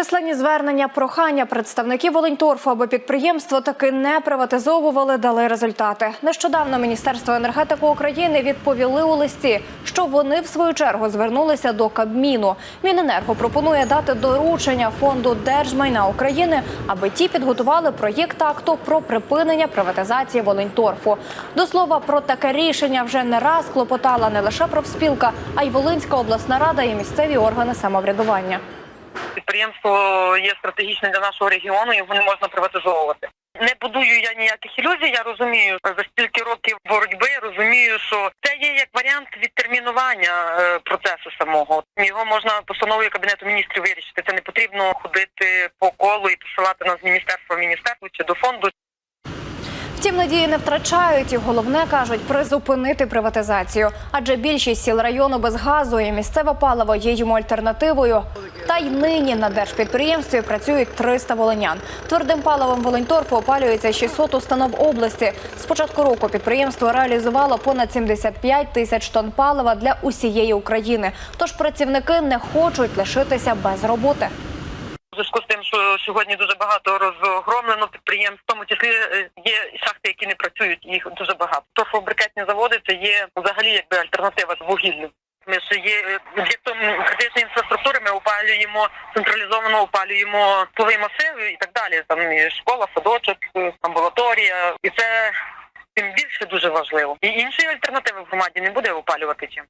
Численні звернення прохання представників Волиньторфу, аби підприємство таки не приватизовували, дали результати. Нещодавно Міністерство енергетики України відповіли у листі, що вони в свою чергу звернулися до Кабміну. Міненерго пропонує дати доручення фонду держмайна України, аби ті підготували проєкт акту про припинення приватизації Волиньторфу. До слова, про таке рішення вже не раз клопотала не лише профспілка, а й Волинська обласна рада і місцеві органи самоврядування. Підприємство є стратегічним для нашого регіону, його не можна приватизовувати. Не будую я ніяких ілюзій. Я розумію за стільки років боротьби. Розумію, що це є як варіант відтермінування е, процесу самого. Його можна постановою кабінету міністрів вирішити. Це не потрібно ходити по колу і посилати нас з міністерства в міністерство чи до фонду. Втім, надії не втрачають і головне кажуть призупинити приватизацію, адже більшість сіл району без газу і місцеве паливо є йому альтернативою. Та й нині на держпідприємстві працюють 300 волинян. Твердим паливом Волиньторфу опалюється 600 установ області. З початку року підприємство реалізувало понад 75 тисяч тонн палива для усієї України. Тож працівники не хочуть лишитися без роботи. Зв'язку з тим, що сьогодні дуже багато розгромлено підприємств, в тому числі е, є шахти, які не працюють, їх дуже багато. Торфобрикетні заводи це є взагалі якби альтернатива вугіллю. Ми ще є е, об'єктом критичної. Ми опалюємо централізовано опалюємо тиловий масив і так далі. Там і школа, садочок, амбулаторія, і це тим більше дуже важливо. І іншої альтернативи в громаді не буде опалювати чим.